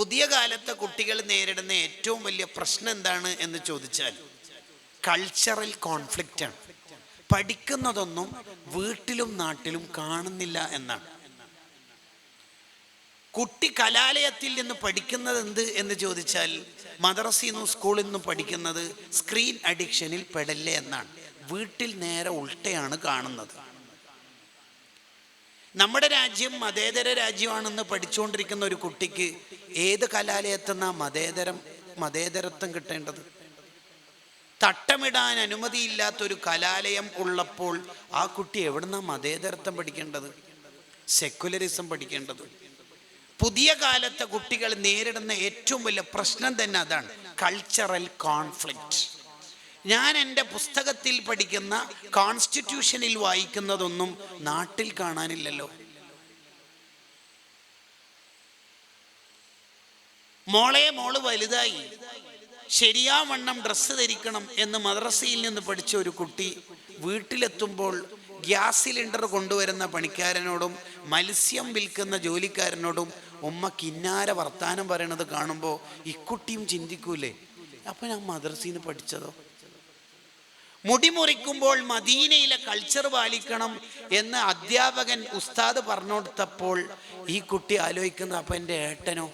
പുതിയ കാലത്തെ കുട്ടികൾ നേരിടുന്ന ഏറ്റവും വലിയ പ്രശ്നം എന്താണ് എന്ന് ചോദിച്ചാൽ കൾച്ചറൽ കോൺഫ്ലിക്റ്റ് ആണ്. പഠിക്കുന്നതൊന്നും വീട്ടിലും നാട്ടിലും കാണുന്നില്ല എന്നാണ്. കുട്ടി കലാലയത്തിൽ നിന്ന് പഠിക്കുന്നത് എന്ത് എന്ന് ചോദിച്ചാൽ മദ്രസയിൽ നിന്നും സ്കൂളിൽ നിന്നും പഠിക്കുന്നത് സ്ക്രീൻ അഡിക്ഷനിൽ പെടല്ലേ എന്നാണ്. വീട്ടിൽ നേരെ ഉൾട്ടയാണ് കാണുന്നത്. നമ്മുടെ രാജ്യം മതേതര രാജ്യമാണെന്ന് പഠിച്ചുകൊണ്ടിരിക്കുന്ന ഒരു കുട്ടിക്ക് ഏത് കലാലയത്തുനിന്നാ മതേതരം മതേതരത്വം കിട്ടേണ്ടത്? തട്ടമിടാൻ അനുമതിയില്ലാത്ത ഒരു കലാലയം ഉള്ളപ്പോൾ ആ കുട്ടി എവിടുന്നാ മതേതരത്വം പഠിക്കേണ്ടത്? സെക്കുലറിസം പഠിക്കേണ്ടത്. പുതിയ കാലത്തെ കുട്ടികൾ നേരിടുന്ന ഏറ്റവും വലിയ പ്രശ്നം തന്നെ അതാണ് കൾച്ചറൽ കോൺഫ്ലിക്റ്റ് ഞാൻ എന്റെ പുസ്തകത്തിൽ പഠിക്കുന്ന കോൺസ്റ്റിറ്റ്യൂഷനിൽ വായിക്കുന്നതൊന്നും നാട്ടിൽ കാണാനില്ലല്ലോ. മോളെ മോൾ വലുതായി. ശരിയാവണ്ണം ഡ്രസ്സ് ധരിക്കണം എന്ന് മദ്രസയിൽ നിന്ന് പഠിച്ച ഒരു കുട്ടി വീട്ടിലെത്തുമ്പോൾ ഗ്യാസ് സിലിണ്ടർ കൊണ്ടുവരുന്ന പണിക്കാരനോടും മത്സ്യം വിൽക്കുന്ന ജോലിക്കാരനോടും ഉമ്മ കിന്നാര വർത്താനം പറയണത് കാണുമ്പോൾ ഇക്കുട്ടിയും ചിന്തിക്കൂലേ? അപ്പം ഞാൻ മദ്രസയിൽ നിന്ന് പഠിച്ചതോ? മുടി മുറിക്കുമ്പോൾ മദീനയിലെ കൾച്ചർ പാലിക്കണം എന്ന് അധ്യാപകൻ ഉസ്താദ് പറഞ്ഞു കൊടുത്തപ്പോൾ ഈ കുട്ടി ആലോചിക്കുന്നത് അപ്പൊ എന്റെ ഏട്ടനോ?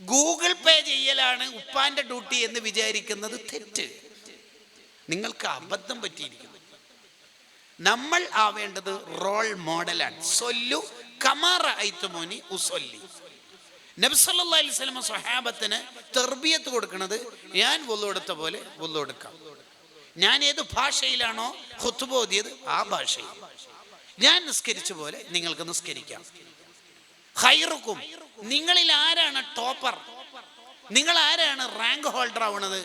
ഗൂഗിൾ പേ ചെയ്യലാണ് ഉപ്പാന്റെ ഡ്യൂട്ടി എന്ന് വിചാരിക്കുന്നത് തെറ്റ്. നിങ്ങൾക്ക് അബദ്ധം പറ്റിയിരിക്കുന്നു. നമ്മൾ ആവേണ്ടത് റോൾ മോഡലാണ്. സൊല്ലു കമാറ ഐത്തുമോനി ഉസൊല്ലി. നബ്സല്ലാ സ്വഹാബത്തിന് തെർബിയത്ത് കൊടുക്കുന്നത് ഞാൻ വൊല്ലുകൊടുത്ത പോലെ വൊല്ലുകൊടുക്കാം ഞാൻ ഏത് ഭാഷയിലാണോ ഹുത്തുബോധിയത് ആ ഭാഷയിൽ. ഞാൻ നിസ്കരിച്ച പോലെ നിങ്ങൾക്ക് നിസ്കരിക്കാം. ഹൈറുക്കും നിങ്ങളിൽ ആരാണ് ടോപ്പർ? നിങ്ങൾ ആരാണ് റാങ്ക് ഹോൾഡർ ആവുന്നത്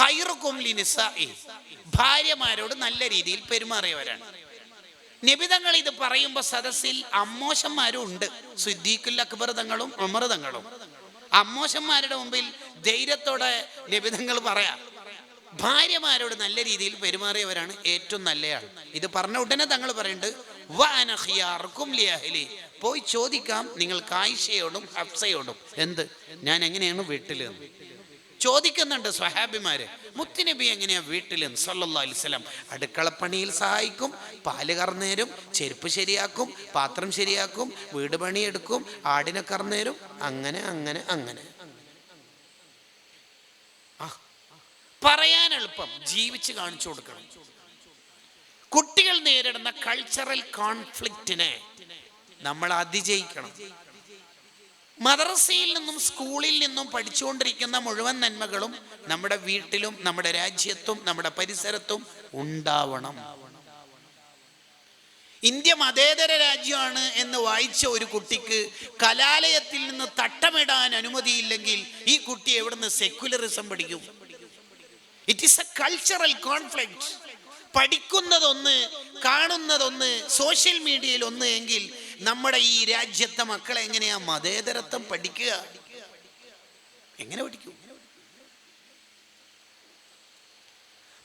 ഹൈറുക്കും ലിനിസായി ഭാര്യമാരോട് നല്ല രീതിയിൽ പെരുമാറിയവരാണ്. നിബിതങ്ങൾ ഇത് പറയുമ്പോൾ സദസ്സിൽ അമ്മോശന്മാരും ഉണ്ട്. സിദ്ദീഖുൽ അക്ബർ തങ്ങളും ഉമർ തങ്ങളും അമ്മോശന്മാരുടെ മുമ്പിൽ ധൈര്യത്തോടെ നിബിതങ്ങൾ പറയാം. ഭാര്യമാരോട് നല്ല രീതിയിൽ പെരുമാറിയവരാണ് ഏറ്റവും നല്ലയാൾ. ഇത് പറഞ്ഞ ഉടനെ തങ്ങൾ പറയുന്നുണ്ട് "വഅന ഖിയാറുക്കും പോയി ചോദിക്കാം നിങ്ങൾ കായ്ഷയോടും ഹഫ്സയോടും? എന്ത്? ഞാൻ എങ്ങനെയാണ് വീട്ടിൽ ചോദിക്കുന്നുണ്ട് സ്വഹാബിമാര് മുത്തുനബി എങ്ങനെയാ വീട്ടിൽ സല്ലല്ലാ അടുക്കളപ്പണിയിൽ സഹായിക്കും പാൽ കറന്നേരും ചെരുപ്പ് ശരിയാക്കും പാത്രം ശരിയാക്കും വീട് പണിയെടുക്കും ആടിനെ കറന്നേരും അങ്ങനെ അങ്ങനെ അങ്ങനെ. പറയാൻ എളുപ്പം ജീവിച്ച് കാണിച്ചു കൊടുക്കണം. കുട്ടികൾ നേരിടുന്ന കൾച്ചറൽ കോൺഫ്ലിക്റ്റിനെ നമ്മൾ അതിജയിക്കണം. മദ്രസയിൽ നിന്നും സ്കൂളിൽ നിന്നും പഠിച്ചുകൊണ്ടിരിക്കുന്ന മുഴുവൻ നന്മകളും നമ്മുടെ വീട്ടിലും നമ്മുടെ രാജ്യത്തും നമ്മുടെ പരിസരത്തും ഉണ്ടാവണം. ഇന്ത്യ മതേതര രാജ്യമാണ് എന്ന് വായിച്ച ഒരു കുട്ടിക്ക് കലാലയത്തിൽ നിന്ന് തട്ടമിടാൻ അനുമതിയില്ലെങ്കിൽ ഈ കുട്ടി എവിടുന്ന് സെക്യുലറിസം പഠിക്കും? It is a cultural conflict പഠിക്കുന്നതൊന്ന് കാണുന്നതൊന്ന് സോഷ്യൽ മീഡിയയിൽ ഒന്ന് എങ്കിൽ നമ്മുടെ ഈ രാജ്യത്തെ മക്കളെ എങ്ങനെയാ മതേതരത്വം പഠിക്കുക? എങ്ങനെ പഠിക്കും?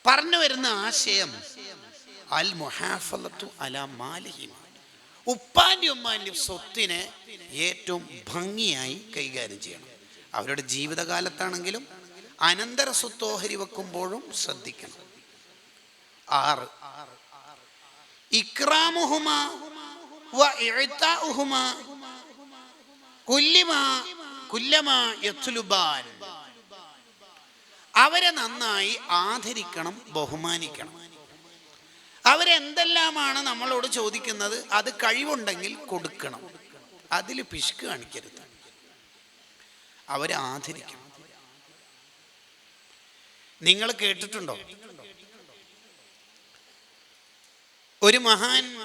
പറഞ്ഞു വരുന്ന ആശയം അൽ മുഹാഫലത്തു അല മാലിഹിമ ഉപ്പാന്റെ ഉമ്മാന്റെ സ്വത്തിനെ ഏറ്റവും ഭംഗിയായി കൈകാര്യം ചെയ്യണം. അവരുടെ ജീവിതകാലത്താണെങ്കിലും അനന്തര സ്വത്തോഹരി വെക്കുമ്പോഴും ശ്രദ്ധിക്കണം. ആറ് ഇക്രാമുഹുമ അവരെ നന്നായി ആദരിക്കണം ബഹുമാനിക്കണം. അവരെന്തെല്ലാമാണ് നമ്മളോട് ചോദിക്കുന്നത്? അത് കഴിവുണ്ടെങ്കിൽ കൊടുക്കണം. അതിൽ പിശുക്ക് കാണിക്കരുത്. അവരെ ആദരിക്കണം. നിങ്ങൾ കേട്ടിട്ടുണ്ടോ? ഒരു മഹാൻ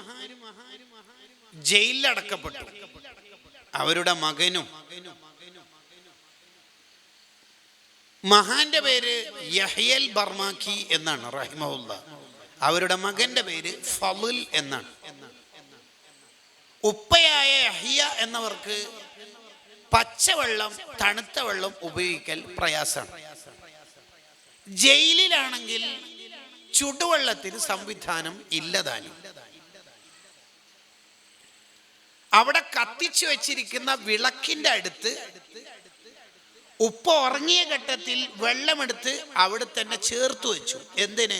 ജയിലിലടക്കപ്പെട്ടു. അവരുടെ മകനും. മഹാന്റെ പേര് യഹയൽ ബർമാക്കി എന്നാണ് റഹിമഹുല്ല. അവരുടെ മകന്റെ പേര് ഫലുൽ എന്നാണ്. ഉപ്പയായ യഹിയ എന്നവർക്ക് പച്ചവെള്ളം തണുത്ത വെള്ളം ഉപയോഗിക്കൽ പ്രയാസമാണ് ജയിലിലാണെങ്കിൽ ചുടുവെള്ളത്തിന് സംവിധാനം ഇല്ലതാനും അവിടെ കത്തിച്ചു വെച്ചിരിക്കുന്ന വിളക്കിന്റെ അടുത്ത് ഉപ്പ ഉറങ്ങിയ ഘട്ടത്തിൽ വെള്ളമെടുത്ത് അവിടെ തന്നെ ചേർത്ത് വെച്ചു. എന്തിന്?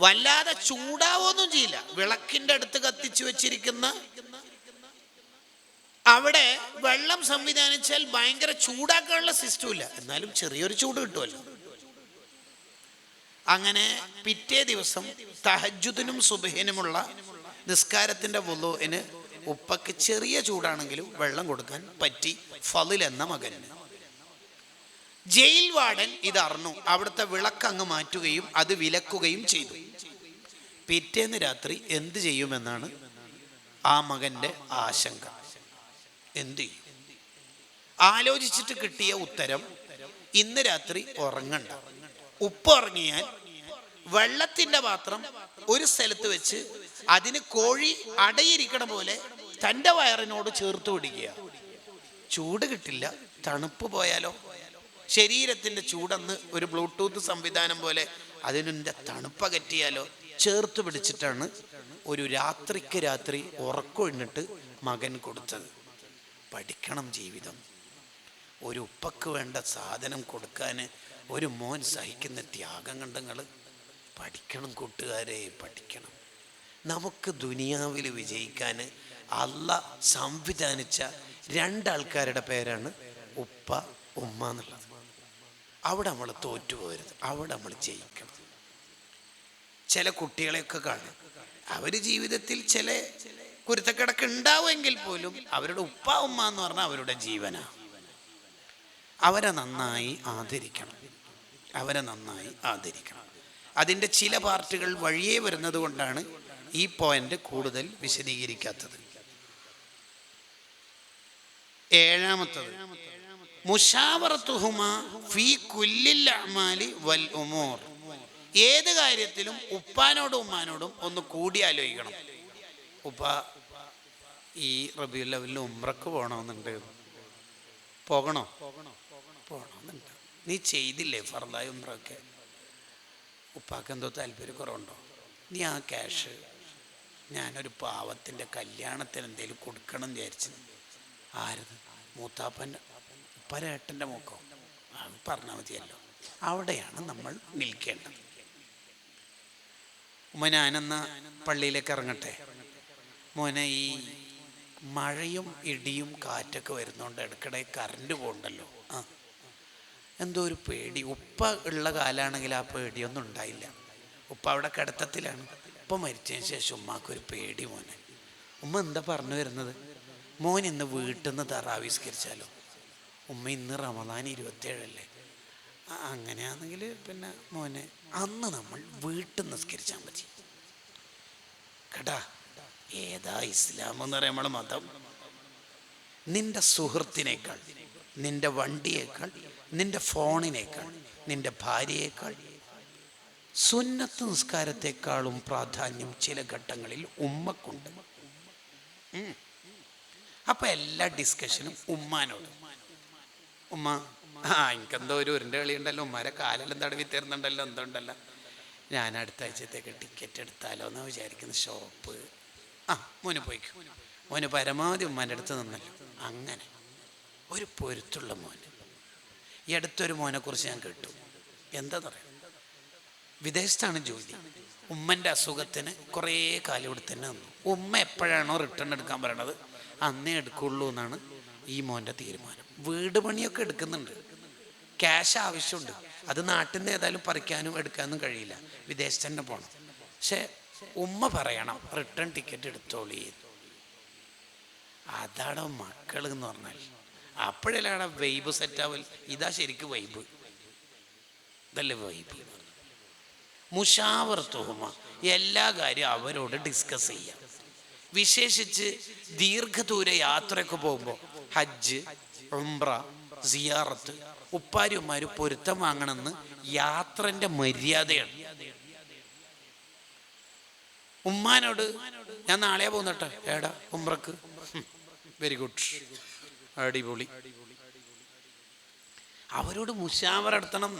വല്ലാതെ ചൂടാവൊന്നും ചെയ്യില്ല. വിളക്കിന്റെ അടുത്ത് കത്തിച്ചു വെച്ചിരിക്കുന്ന അവിടെ വെള്ളം സംവിധാനിച്ചാൽ ഭയങ്കര ചൂടാക്കാനുള്ള സിസ്റ്റം ഇല്ല എന്നാലും ചെറിയൊരു ചൂട് കിട്ടുമല്ലോ. അങ്ങനെ പിറ്റേ ദിവസം തഹജുദിനും സുബഹിനുമുള്ള നിസ്കാരത്തിന്റെ വുളുവിന് ഉപ്പക്ക് ചെറിയ ചൂടാണെങ്കിലും വെള്ളം കൊടുക്കാൻ പറ്റി. ഫലിൽ എന്ന മകന് ജയിൽ വാർഡൻ അറിഞ്ഞു. അവിടുത്തെ വിളക്ക് അങ്ങ് മാറ്റുകയും അത് വിലക്കുകയും ചെയ്തു. പിറ്റേന്ന് രാത്രി എന്ത് ചെയ്യുമെന്നാണ് ആ മകന്റെ ആശങ്ക. എന്ത് ആലോചിച്ചിട്ട് കിട്ടിയ ഉത്തരം ഇന്ന് രാത്രി ഉറങ്ങണ്ട. ഉപ്പ് ഉറങ്ങിയാൽ വെള്ളത്തിന്റെ പാത്രം ഒരു സ്ഥലത്ത് വെച്ച് അതിന് കോഴി അടയിരിക്കണ പോലെ തന്റെ വയറിനോട് ചേർത്ത് പിടിക്കുക. ചൂട് കിട്ടില്ല തണുപ്പ് പോയാലോ? ശരീരത്തിന്റെ ചൂടന്ന് ഒരു ബ്ലൂടൂത്ത് സംവിധാനം പോലെ അതിനെ തണുപ്പകറ്റിയാലോ ചേർത്ത് പിടിച്ചിട്ടാണ് ഒരു രാത്രിക്ക് രാത്രി ഉറക്കൊഴിഞ്ഞിട്ട് മകൻ കൊടുത്തത്. പഠിക്കണം ജീവിതം. ഒരു ഉപ്പക്ക് വേണ്ട സാധനം കൊടുക്കാൻ ഒരു മോൻ സഹിക്കുന്ന ത്യാഗം കണ്ടങ്ങൾ പഠിക്കണം കൂട്ടുകാരെ പഠിക്കണം. നമുക്ക് ദുനിയാവിൽ വിജയിക്കാൻ അല്ല സംവിധാനിച്ച രണ്ടാൾക്കാരുടെ പേരാണ് ഉപ്പ ഉമ്മ എന്നുള്ളത്. അവിടെ നമ്മൾ തോറ്റുപോകരുത്. അവിടെ നമ്മൾ ജയിക്കണം. ചില കുട്ടികളെയൊക്കെ കാണും. അവർ ജീവിതത്തിൽ ചില കുരുത്തക്കിടക്ക് ഉണ്ടാവുമെങ്കിൽ പോലും അവരുടെ ഉപ്പ ഉമ്മ എന്ന് പറഞ്ഞാൽ അവരുടെ ജീവനാണ് അവരെ നന്നായി ആദരിക്കണം. അവരെ നന്നായി ആദരിക്കണം. അതിന്റെ ചില പാർട്ടികൾ വഴിയേ വരുന്നത് കൊണ്ടാണ് ഈ പോയിന്റ് കൂടുതൽ വിശദീകരിക്കാത്തത്. ഏഴാമത്തത്. ഫീ കുല്ലിൽ അമാലി വൽ ഉമൂർ. ഏത് കാര്യത്തിലും ഉപ്പാനോടും ഉമ്മാനോടും ഒന്ന് കൂടി ആലോചിക്കണം. ഉപ്പ ഈ റബിയുൽ ലെവലിന് ഉമ്രക്ക് പോകണമെന്നുണ്ട്. പോകണോ? പോകണമെന്നുണ്ട്. നീ ചെയ്തില്ലേ ഫർദായ ഉമ്രൊക്കെ ഉപ്പാക്ക് എന്തോ താല്പര്യക്കുറവുണ്ടോ? നീ ആ ക്യാഷ് ഞാനൊരു പാവത്തിന്റെ കല്യാണത്തിന് എന്തെങ്കിലും കൊടുക്കണം എന്ന് വിചാരിച്ചു. ആരത്? മൂത്താപ്പന്റെ ഉപ്പരേട്ടന്റെ മുഖം അത് പറഞ്ഞാൽ മതിയല്ലോ. അവിടെയാണ് നമ്മൾ നിൽക്കേണ്ടത്. ഉമ്മ ഞാനെന്ന പള്ളിയിലേക്ക് ഇറങ്ങട്ടെ. മോനെ ഈ മഴയും ഇടിയും കാറ്റൊക്കെ വരുന്നോണ്ട് ഇടയ്ക്കിടെ കറണ്ട് പോകണ്ടല്ലോ ആ. എന്തോ ഒരു പേടി. ഉപ്പ ഉള്ള കാലാണെങ്കിൽ ആ പേടിയൊന്നും ഉണ്ടായില്ല. ഉപ്പ അവിടെ കിടത്തത്തിലാണ്. ഉപ്പ മരിച്ചതിന് ശേഷം ഉമ്മാക്കൊരു പേടി മോനെ. ഉമ്മ എന്താ പറഞ്ഞു വരുന്നത്? മോൻ ഇന്ന് വീട്ടിൽ നിന്ന് തറാവിസ്കരിച്ചാലോ ഉമ്മ ഇന്ന് റമദാൻ ഇരുപത്തേഴല്ലേ അങ്ങനെയാണെങ്കിൽ പിന്നെ മോനെ അന്ന് നമ്മൾ വീട്ടിൽ നിസ്കരിച്ചാൽ മതി കേട്ടാ ഏതാ ഇസ്ലാം എന്ന് പറയാം നമ്മളെ മതം? നിന്റെ സുഹൃത്തിനേക്കാൾ നിന്റെ വണ്ടിയേക്കാൾ നിന്റെ ഫോണിനേക്കാൾ നിന്റെ ഭാര്യയേക്കാൾ സുന്നത്ത് നിസ്കാരത്തെക്കാളും പ്രാധാന്യം ചില ഘട്ടങ്ങളിൽ ഉമ്മക്കുണ്ട്. അപ്പൊ എല്ലാ ഡിസ്കഷനും ഉമ്മാനോട്. ഉമ്മ ആ എനിക്കെന്തോ ഒരു ഉരുണ്ട കളി ഉണ്ടല്ലോ ഉമ്മാരെ കാലെല്ലാം തടവി തരുന്നുണ്ടല്ലോ എന്തോ ഉണ്ടല്ലോ ഞാൻ അടുത്ത ആഴ്ചത്തേക്ക് ടിക്കറ്റ് എടുത്താലോ എന്ന് വിചാരിക്കുന്ന. ഷോപ്പ് ആ മോന് പോയിക്കും. മോന് പരമാവധി ഉമ്മാന്റെ അടുത്ത് നിന്നല്ലോ. അങ്ങനെ. ഒരു പൊരുത്തുള്ള മോന്. ഈ അടുത്തൊരു മോനെക്കുറിച്ച് ഞാൻ കേട്ടു. എന്താ പറയാ വിദേശത്താണ് ജോലി. ഉമ്മന്റെ അസുഖത്തിന് കുറേ കാലം ഇവിടെ തന്നെ നിന്നു. ഉമ്മ എപ്പോഴാണോ റിട്ടേൺ എടുക്കാൻ പറയണത്? അന്നേ എടുക്കുള്ളൂ എന്നാണ് ഈ മോന്റെ തീരുമാനം. വീട് പണിയൊക്കെ എടുക്കുന്നുണ്ട്. ക്യാഷ് ആവശ്യമുണ്ട്. അത് നാട്ടിൽ നിന്ന് ഏതായാലും പറിക്കാനും എടുക്കാനും കഴിയില്ല. വിദേശത്ത് തന്നെ പോകണം പക്ഷേ ഉമ്മ പറയണം റിട്ടേൺ ടിക്കറ്റ് എടുത്തോളീ. അതാണ് മക്കൾ എന്ന് പറഞ്ഞാൽ. അപ്പോഴല്ലാണ് വൈബ് സെറ്റാവൽ ഇതാ ശരിക്കും വൈബ് ഇതല്ലേ വൈബ് മുഷാവർത്തുഹുമ എല്ലാ കാര്യവും അവരോട് ഡിസ്കസ് ചെയ്യാം. വിശേഷിച്ച് ദീർഘദൂര യാത്രയ്ക്ക് പോകുമ്പോൾ ഹജ്ജ് ഉംറ സിയാറത്ത് ഉപ്പാരി ഉമ്മാര് പൊരുത്തം വാങ്ങണമെന്ന് യാത്രന്റെ മര്യാദയാണ്. ഉമ്മാനോട് ഞാൻ നാളെ പോകുന്നട്ടെ ഏടാ ഉംറക്ക്. വെരി ഗുഡ് അടിപൊളി. അവരോട് മുഷാവർ നടത്തണം.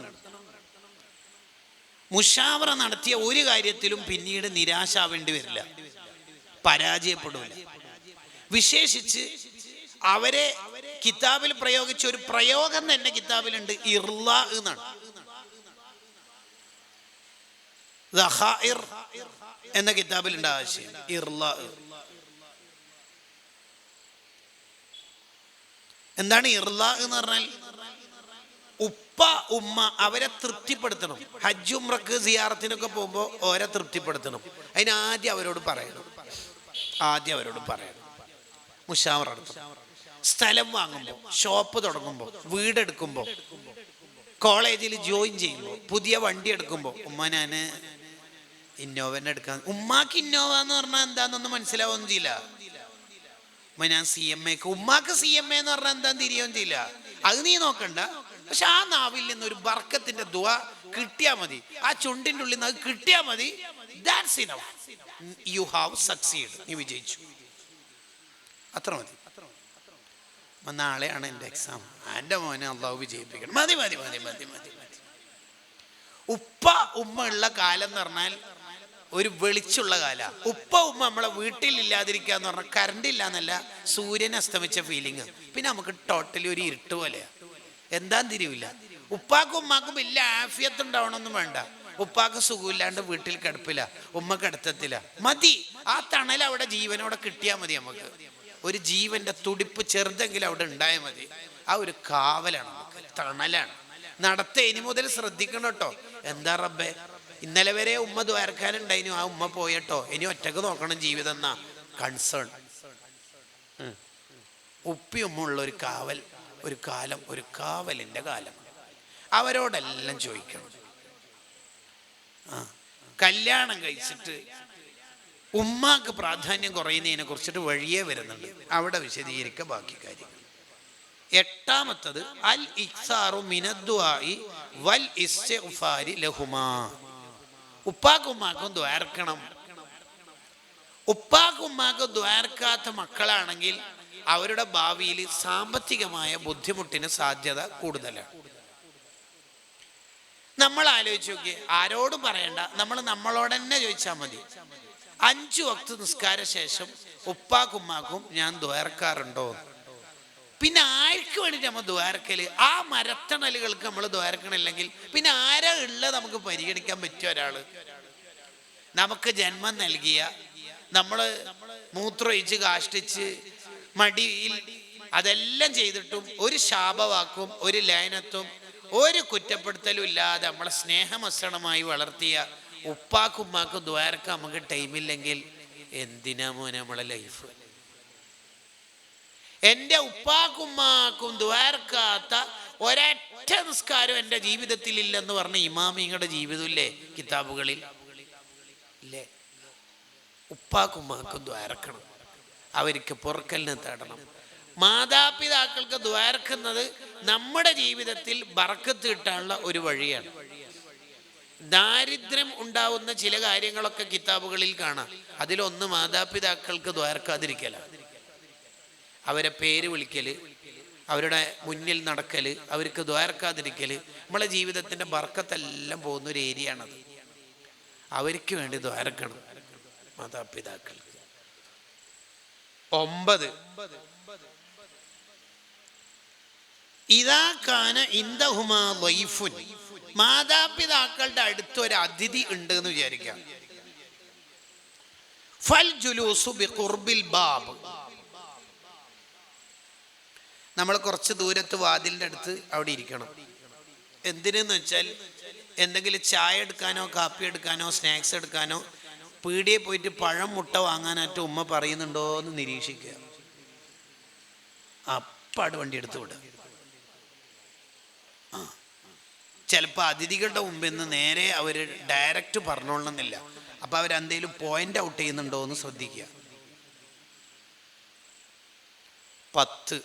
മുഷാവറ നടത്തിയ ഒരു കാര്യത്തിലും പിന്നീട് നിരാശാവേണ്ടി വരില്ല. പരാജയപ്പെടില്ല വിശേഷിച്ച് അവരെ കിതാബിൽ പ്രയോഗിച്ച ഒരു പ്രയോഗം തന്നെ കിതാബിലുണ്ട്. ഇർല എന്നാണ്. എന്ന കിതാബിലുണ്ട് ആശയം. ഇർല എന്താണ് ഇർല എന്ന് പറഞ്ഞാൽ? ഉപ്പ ഉമ്മ അവരെ തൃപ്തിപ്പെടുത്തണം. ഹജ്ജ് ഉമ്രക്ക് സിയാറത്തിനൊക്കെ പോകുമ്പോൾ ഓരെ തൃപ്തിപ്പെടുത്തണം. അതിന് ആദ്യം അവരോട് പറയണം. ആദ്യം അവരോട് പറയണം. മുഷാവർ സ്ഥലം വാങ്ങുമ്പോൾ ഷോപ്പ് തുടങ്ങുമ്പോൾ വീടെടുക്കുമ്പോൾ കോളേജിൽ ജോയിൻ ചെയ്യുമ്പോൾ പുതിയ വണ്ടി എടുക്കുമ്പോൾ ഉമ്മ ഞാൻ ഇന്നോവനെ എടുക്കാൻ ഉമ്മാക്ക് ഇന്നോവ എന്ന് പറഞ്ഞാൽ എന്താണെന്നൊന്നും മനസ്സിലാവുകയും ചെയ്യില്ല. ഉമ്മ ഞാൻ സി എം എക്ക് ഉമ്മാക്ക് സി എ എന്ന് പറഞ്ഞാൽ എന്താന്ന് തിരിയുകയും ചെയ്യില്ല. അത് നീ നോക്കണ്ട. പക്ഷെ ആ നാവിൽ നിന്ന് ഒരു ബർക്കത്തിന്റെ ദുവ കിട്ടിയാൽ മതി. ആ ചുണ്ടിന്റെ ഉള്ളിൽ നിന്ന് അത് കിട്ടിയാൽ മതി. ദാറ്റ്സ് യു ഹാവ് സക്സീഡ് നീ വിജയിച്ചു. അത്ര മതി. നാളെയാണ് എന്റെ എക്സാം എന്റെ മോനെ അള്ളാഹു വിജയിപ്പിക്കണം. മതി മതി മതി മതി മതി ഉപ്പ ഉമ്മ ഉള്ള കാലം എന്ന് പറഞ്ഞാൽ ഒരു വെളിച്ചുള്ള കാല. ഉപ്പ ഉമ്മ നമ്മളെ വീട്ടിൽ ഇല്ലാതിരിക്കുക എന്ന് പറഞ്ഞാൽ കറണ്ട് ഇല്ല എന്നല്ല സൂര്യൻ അസ്തമിച്ച ഫീലിംഗ് പിന്നെ നമുക്ക് ടോട്ടലി ഒരു ഇരുട്ട് പോലെയാ. എന്താന്ന് തിരിവില്ല ഉപ്പാക്കും ഉമ്മാക്കും ഇല്ല ആഫിയത്ത് ഉണ്ടാവണമെന്നും വേണ്ട. ഉപ്പാക്ക് സുഖമില്ലാണ്ട് വീട്ടിൽ കിടപ്പില്ല ഉമ്മ കിടത്തത്തില്ല. മതി. ആ തണൽ അവിടെ ജീവനോടെ കിട്ടിയാൽ മതി നമുക്ക്. ഒരു ജീവന്റെ തുടിപ്പ് ചെറുതെങ്കിലും അവിടെ ഉണ്ടായാൽ മതി. ആ ഒരു കാവലാണ് നമുക്ക്. തണലാണ്. നടത്ത ഇനി മുതൽ ശ്രദ്ധിക്കണം കേട്ടോ. എന്താ റബ്ബേ? ഇന്നലെ വരെ ഉമ്മ ദ്വാരക്കാനുണ്ടായിരുന്നു ആ ഉമ്മ പോയട്ടോ ഇനി ഒറ്റയ്ക്ക് നോക്കണം ജീവിതം എന്നാ കൺസേൺ ഉപ്പി ഉമ്മ ഉള്ള ഒരു കാവൽ. ഒരു കാലം ഒരു കാവലിന്റെ കാലം. അവരോടെല്ലാം ചോദിക്കണം. ആ കല്യാണം കഴിച്ചിട്ട് ഉമ്മാക്ക് പ്രാധാന്യം കുറയുന്നതിനെ കുറിച്ചിട്ട് വഴിയേ വരുന്നുണ്ട്. അവിടെ വിശദീകരിക്കുക ബാക്കി കാര്യങ്ങൾ. എട്ടാമത്തത് അൽ ഇക്സാറു മിനദ്വായി വൽ ഇസ്തിഗ്ഫാരി ലഹുമാ. ഉപ്പാക്കുമ്മാക്കും ദ്വാർക്കണം ഉപ്പാക്കുമ്മാക്കും ദ്വാർക്കാത്ത മക്കളാണെങ്കിൽ അവരുടെ ഭാവിയിൽ സാമ്പത്തികമായ ബുദ്ധിമുട്ടിന് സാധ്യത കൂടുതലാണ്. നമ്മൾ ആലോചിച്ച് നോക്കി ആരോടും പറയണ്ട. നമ്മൾ നമ്മളോട് തന്നെ ചോദിച്ചാൽ മതി. അഞ്ചു വക്ത് നിസ്കാര ശേഷം ഉപ്പാക്കുമ്മാക്കും ഞാൻ ദ്വാരക്കാറുണ്ടോ? പിന്നെ ആർക്ക് വേണ്ടിയിട്ട് നമ്മൾ ദ്വാരക്കൽ? ആ മരത്തണലുകൾക്ക് നമ്മൾ ദ്വാരക്കണില്ലെങ്കിൽ പിന്നെ ആരാ ഉള്ളത് നമുക്ക് പരിഗണിക്കാൻ പറ്റിയ ഒരാൾ? നമുക്ക് ജന്മം നൽകിയ നമ്മൾ മൂത്രമൊഴിച്ച് കാഷ്ടിച്ച് മടിയിൽ അതെല്ലാം ചെയ്തിട്ടും ഒരു ശാപവാക്കും ഒരു ലയനത്വം ഒരു കുറ്റപ്പെടുത്തലും ഇല്ലാതെ നമ്മളെ സ്നേഹമസണമായി വളർത്തിയ ഉപ്പാക്കും ഉമ്മാക്കും ദ്വാരക്ക നമുക്ക് ടൈമില്ലെങ്കിൽ എന്തിനാ മോനെ നമ്മളെ ലൈഫ് എന്റെ ഉപ്പാക്കും ഉമ്മാക്കും ദ്വാരക്കാത്ത ഒരൊറ്റ നിസ്കാരം എന്റെ ജീവിതത്തിൽ ഇല്ലെന്ന് പറഞ്ഞ ഇമാമിങ്ങളുടെ ജീവിതമില്ലേ കിതാബുകളിൽ? ഇല്ലേ? ഉപ്പാക്കും ഉമ്മാക്കും ദ്വാരക്കണം അവർക്ക് പൊറക്കലിന് തേടണം. മാതാപിതാക്കൾക്ക് ദ്വാരക്കുന്നത് നമ്മുടെ ജീവിതത്തിൽ ബറക്കത്ത് കിട്ടാനുള്ള ഒരു വഴിയാണ്. ദാരിദ്ര്യം ഉണ്ടാവുന്ന ചില കാര്യങ്ങളൊക്കെ കിതാബുകളിൽ കാണാം. അതിലൊന്ന് മാതാപിതാക്കൾക്ക് ദ്വാരക്കാതിരിക്കലാണ് അവരെ പേര് വിളിക്കൽ അവരുടെ മുന്നിൽ നടക്കൽ അവർക്ക് ദ്വാരക്കാതിരിക്കൽ നമ്മളെ ജീവിതത്തിന്റെ ബർക്കത്തെല്ലാം പോകുന്ന ഒരു ഏരിയ ആണത് അവർക്ക് വേണ്ടി ദ്വാരക്കണം മാതാപിതാക്കൾ ഒമ്പത്. ഇതാ കാന ഇന്ദഹുമാ വൈഫുൻ. മാതാപിതാക്കളുടെ അടുത്ത് ഒരു അതിഥി ഉണ്ട് എന്ന് വിചാരിക്കാം. ഫൽ ജുലൂസു ബി ഖുർബിൽ ബാബ്. നമ്മൾ കുറച്ച് ദൂരത്ത് വാതിലിന്റെ അടുത്ത് അവിടെ ഇരിക്കണം. എന്തിനെന്ന് വെച്ചാൽ എന്തെങ്കിലും ചായ എടുക്കാനോ കാപ്പി എടുക്കാനോ സ്നാക്സ് എടുക്കാനോ പീടിയെ പോയിട്ട് പഴം മുട്ട വാങ്ങാനായിട്ട് ഉമ്മ പറയുന്നുണ്ടോ എന്ന് നിരീക്ഷിക്കുക. അപ്പാട് വണ്ടി എടുത്തു വിടുക. ആ. ചിലപ്പോൾ അതിഥികളുടെ മുമ്പിൽ നിന്ന് നേരെ അവർ ഡയറക്റ്റ് പറഞ്ഞോളണമെന്നില്ല. അപ്പോൾ അവരെന്തേലും പോയിന്റ് ഔട്ട് ചെയ്യുന്നുണ്ടോ എന്ന് ശ്രദ്ധിക്കുക. പത്ത്.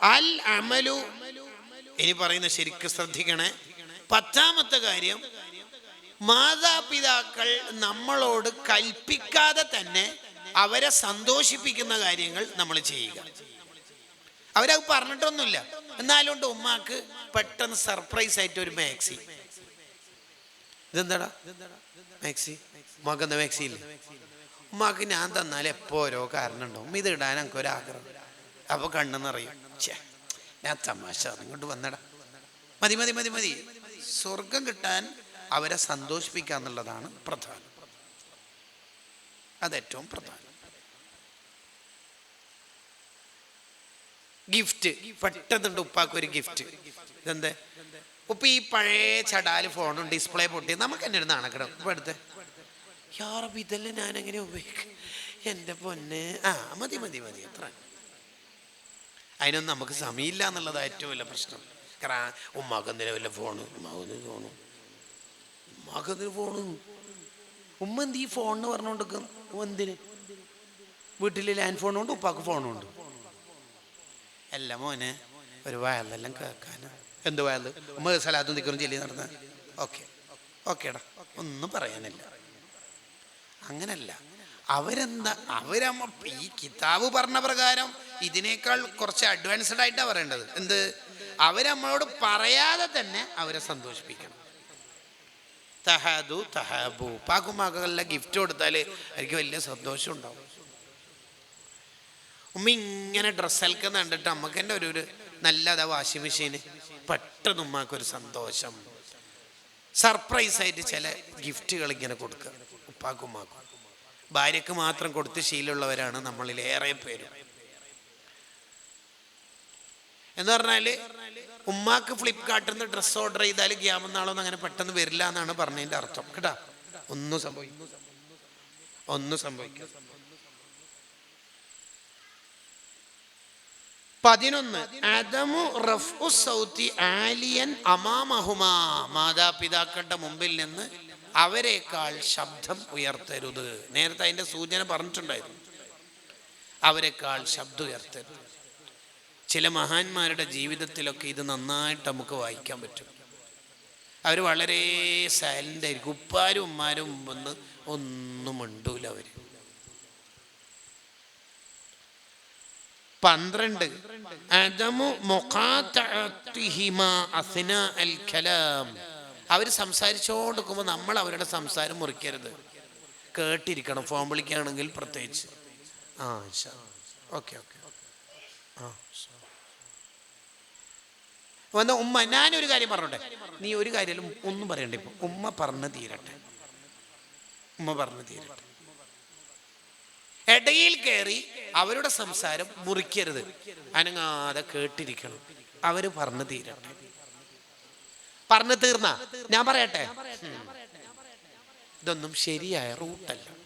അൽ അമലു. ഇനി പറയുന്ന ശരിക്ക് ശ്രദ്ധിക്കണേ. പത്താമത്തെ കാര്യം മാതാപിതാക്കൾ നമ്മളോട് കൽപ്പിക്കാതെ തന്നെ അവരെ സന്തോഷിപ്പിക്കുന്ന കാര്യങ്ങൾ നമ്മൾ ചെയ്യുക. അവരത് പറഞ്ഞിട്ടൊന്നുമില്ല. എന്നാലും ഉമ്മാക്ക് പെട്ടെന്ന് സർപ്രൈസ് ആയിട്ട് ഒരു മാക്സി ഇതെന്താടാ? മാക്സി മകന്ന മാക്സി ഇല്ല? ഉമ്മാക്ക് ഞാൻ തന്നാൽ എപ്പോൾ ഓരോ കാരണം ഉണ്ടാവും. ഇത് ഇടാൻ എനിക്ക് ഒരാഗ്രഹം അപ്പോൾ കണ്ണെന്നറിയും. ഛേ ഞാൻ തമാശ ഇങ്ങോട്ട് വന്നടാ. മതി മതി മതി മതി. സ്വർഗം കിട്ടാൻ അവരെ സന്തോഷിപ്പിക്കുക എന്നുള്ളതാണ് പ്രധാനം. അതേറ്റവും പ്രധാനം. ഗിഫ്റ്റ് പെട്ടെന്നുണ്ട് ഉപ്പാക്ക് ഒരു ഗിഫ്റ്റ്. ഇതെന്ത്? ഉപ്പ ഈ പഴയ ചടാൽ ഫോണും ഡിസ്പ്ലേ പൊട്ടി നമുക്ക് തന്നെ ഒരു നാണക്കിടം. ഇപ്പൊ എടുത്ത്. യാറബ് ഇതെല്ലാം ഞാൻ എങ്ങനെ ഉപയോഗിക്കും? എന്റെ പൊന്നെ. ആ മതി മതി മതി അത്ര. അതിനൊന്നും നമുക്ക് സമയമില്ല എന്നുള്ളത് ഏറ്റവും വലിയ പ്രശ്നം. കാരണം ഉമ്മാക്ക് വല്ല ഫോണ്? ഉമ്മാക്ക് ഫോണ്? ഉമ്മാക്ക് എന്തിനു ഫോണ്. ഉമ്മ എന്ത് ഈ ഫോണിന് പറഞ്ഞോണ്ട് എന്തിന്? വീട്ടിൽ ലാൻഡ് ഫോണുണ്ട് ഉപ്പാക്ക് ഫോണുണ്ട്. അല്ല മോനെ ഒരു വയലെല്ലാം കേൾക്കാൻ എന്ത് വയൽ ഉമ്മ സ്ഥലത്തും നിൽക്കണം ചെല്ലി നടന്ന. ഓക്കെ ഓക്കേടാ ഒന്നും പറയാനില്ല. അങ്ങനല്ല. അവരെന്താ അവരമ്മ ഈ കിതാബ് പറഞ്ഞ പ്രകാരം ഇതിനേക്കാൾ കുറച്ച് അഡ്വാൻസ്ഡ് ആയിട്ടാണ് പറയേണ്ടത്. എന്ത്? അവരമ്മളോട് പറയാതെ തന്നെ അവരെ സന്തോഷിപ്പിക്കണം. തഹാദു തഹാബു. പാക്കുമാക്കെല്ലാം ഗിഫ്റ്റ് കൊടുത്താൽ എനിക്ക് വലിയ സന്തോഷം ഉണ്ടാവും. ഉമ്മ ഇങ്ങനെ ഡ്രസ്സൽക്കുന്ന കണ്ടിട്ട് അമ്മയ്ക്ക് തന്നെ ഒരു ഒരു നല്ലതാ വാഷിംഗ് മെഷീന് പെട്ടെന്ന് ഉമ്മാക്കൊരു സന്തോഷം. സർപ്രൈസ് ആയിട്ട് ചില ഗിഫ്റ്റുകൾ ഇങ്ങനെ കൊടുക്കുക. ഉപ്പാക്കും ഉമ്മാക്കും. ഭാര്യക്ക് മാത്രം കൊടുത്ത് ശീലമുള്ളവരാണ് നമ്മളിൽ ഏറെ പേരും. എന്ന് പറഞ്ഞാൽ ഉമ്മാക്ക് ഫ്ലിപ്കാർട്ടിൽ നിന്ന് ഡ്രസ് ഓർഡർ ചെയ്താൽ ഗ്യാമെന്നാളൊന്നും അങ്ങനെ പെട്ടെന്ന് വരില്ല എന്നാണ് പറഞ്ഞതിന്റെ അർത്ഥം. കേട്ടാ? ഒന്നും സംഭവിക്കും ഒന്നും സംഭവിക്കും പതിനൊന്ന്. അദമു സൗത്തി ആലിയൻ അമാമഹുമാ. മാതാപിതാക്കളുടെ മുമ്പിൽ നിന്ന് അവരെക്കാൾ ശബ്ദം ഉയർത്തരുത്. നേരത്തെ അതിന്റെ സൂചന പറഞ്ഞിട്ടുണ്ടായിരുന്നു. അവരെക്കാൾ ശബ്ദം ഉയർത്തരുത്. ചില മഹാന്മാരുടെ ജീവിതത്തിലൊക്കെ ഇത് നന്നായിട്ട് നമുക്ക് വായിക്കാൻ പറ്റും. അവർ വളരെ സൈലന്റ് ആയിരിക്കും. ഉപ്പാരും ഉമ്മാരും വന്ന് ഒന്നും ഉണ്ടൂല അവർ പന്ത്രണ്ട്. അവർ സംസാരിച്ചുകൊണ്ടിരിക്കുമ്പോൾ നമ്മൾ അവരുടെ സംസാരം മുറിക്കരുത്. കേട്ടിരിക്കണം. ഫോൺ വിളിക്കുകയാണെങ്കിൽ പ്രത്യേകിച്ച്. ആ ഓക്കെ ഓക്കെ. ആ വന്ന ഉമ്മ ഞാനൊരു കാര്യം പറഞ്ഞോട്ടെ? നീ ഒരു കാര്യം ഒന്നും പറയണ്ട ഇപ്പൊ. ഉമ്മ പറഞ്ഞു തീരട്ടെ. ഉമ്മ പറഞ്ഞു തീരട്ടെ. ഇടയിൽ കയറി അവരുടെ സംസാരം മുറിക്കരുത്. അനങ്ങാതെ കേട്ടിരിക്കണം. അവർ പറഞ്ഞു തീരട്ടെ. പറഞ്ഞു തീർന്ന? ഞാൻ പറയട്ടെ. ഇതൊന്നും ശരിയായ റൂട്ടല്ല.